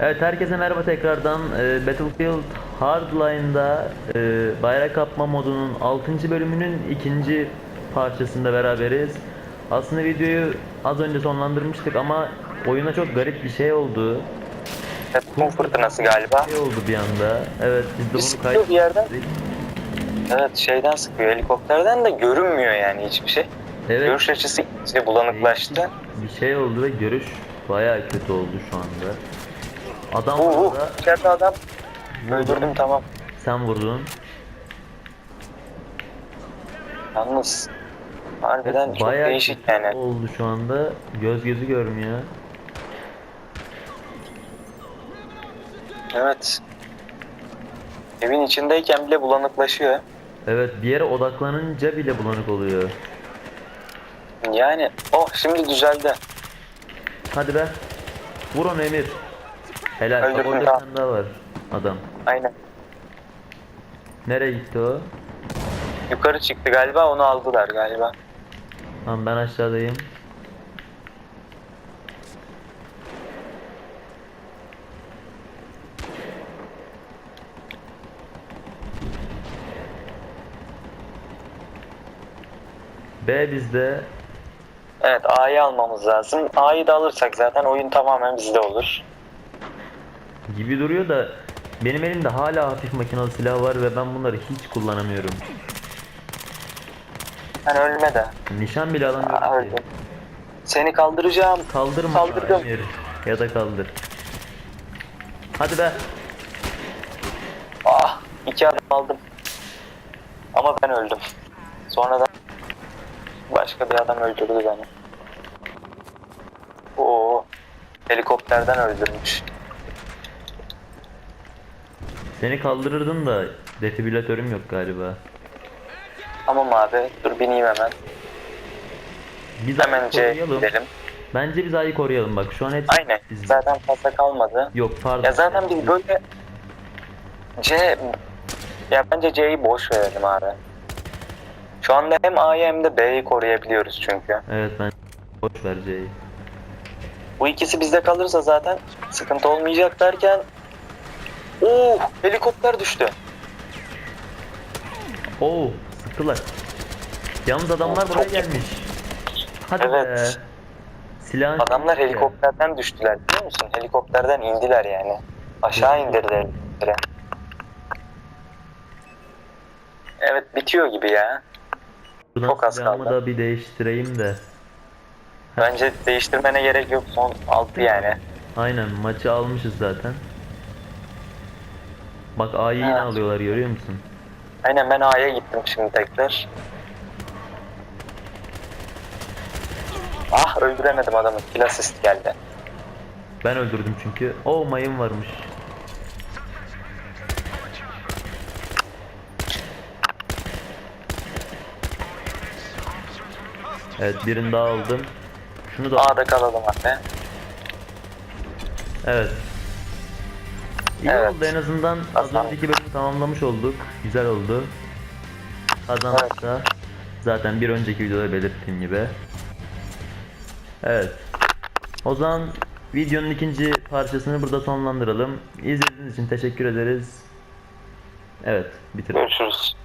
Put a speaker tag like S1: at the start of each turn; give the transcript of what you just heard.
S1: Evet herkese merhaba tekrardan Ee, Battlefield Hardline'da e, bayrak kapma modunun 6. bölümünün ikinci parçasında beraberiz. Aslında videoyu az önce sonlandırmıştık ama oyuna çok garip bir şey oldu.
S2: Kum fırtınası galiba.
S1: Bir şey oldu bir anda. Evet biz de
S2: Bir
S1: bunu
S2: sıkıyor bir yerden.
S1: kaydettik.
S2: Evet şeyden sıkıyor helikopterden de görünmüyor yani hiçbir şey.
S1: Evet
S2: Görüş açısı bulanıklaştı.
S1: bir şey oldu ve görüş bayağı kötü oldu şu anda. Adam
S2: Uh, uh,
S1: burada
S2: içeride adam. Öldürdüm tamam.
S1: sen vurdun.
S2: Yalnız harbiden çok
S1: Bayağı
S2: değişik yani.
S1: oldu şu anda. Göz gözü görmüyor.
S2: Evet. Evin içindeyken bile bulanıklaşıyor.
S1: Evet bir yere odaklanınca bile bulanık oluyor.
S2: Yani oh şimdi düzeldi.
S1: Hadi be. Vur onu Emir. Helal. Bak
S2: Öldürdüm,
S1: orada bir
S2: tamam.
S1: tane daha var. Adam.
S2: Aynen.
S1: Nereye gitti o?
S2: Yukarı çıktı galiba onu aldılar galiba.
S1: Tamam ben aşağıdayım. B bizde.
S2: Evet A'yı almamız lazım. A'yı da alırsak zaten oyun tamamen bizde olur.
S1: Gibi duruyor da benim elimde hala hafif makinalı silah var ve ben bunları hiç kullanamıyorum.
S2: Sen ölme de.
S1: Nişan bile alamıyorum
S2: öldüm. Seni kaldıracağım.
S1: Kaldırma
S2: Kaldırdım.
S1: Emir. Ya da kaldır. Hadi be.
S2: Ah iki adam aldım. Ama ben öldüm. Sonradan başka bir adam öldürdü beni. Oo helikopterden öldürmüş.
S1: Seni kaldırırdım da defibrilatörüm yok galiba.
S2: Tamam abi dur bineyim hemen.
S1: Biz
S2: Hemen C
S1: koruyalım.
S2: gidelim.
S1: Bence biz A'yı koruyalım bak şu an hepsi
S2: Aynen.
S1: biz.
S2: Zaten fazla kalmadı.
S1: Yok pardon.
S2: Ya zaten biz böyle C ya bence C'yi boş verelim abi. Şu anda hem A'yı hem de B'yi koruyabiliyoruz çünkü.
S1: Evet ben boş ver C'yi.
S2: Bu ikisi bizde kalırsa zaten sıkıntı olmayacak derken Oo helikopter düştü.
S1: Oo sıktılar. Yalnız adamlar
S2: Oo,
S1: buraya
S2: çok-
S1: gelmiş. Hadi
S2: Evet.
S1: be. Silahın
S2: Adamlar
S1: ya.
S2: helikopterden düştüler biliyor musun? Helikopterden indiler yani. Aşağı indirdiler. Evet bitiyor gibi ya.
S1: Buradan
S2: çok az
S1: silahımı
S2: kaldı.
S1: da bir değiştireyim de.
S2: Bence değiştirmene gerek yok son 6 yani.
S1: Aynen maçı almışız zaten. Bak A'yı yine alıyorlar görüyor musun?
S2: Aynen ben A'ya gittim şimdi tekrar. Ah öldüremedim adamı. Kill assist geldi.
S1: Ben öldürdüm çünkü. O mayın varmış. Evet birini daha aldım. Şunu da
S2: A'da kalalım abi.
S1: Evet. İyi
S2: Evet.
S1: oldu en azından az önceki bölümü tamamlamış olduk. Güzel oldu. Kazandık da zaten bir önceki videoda belirttiğim gibi. Evet. O zaman videonun ikinci parçasını burada sonlandıralım. İzlediğiniz için teşekkür ederiz. Evet, bitirelim.
S2: Görüşürüz.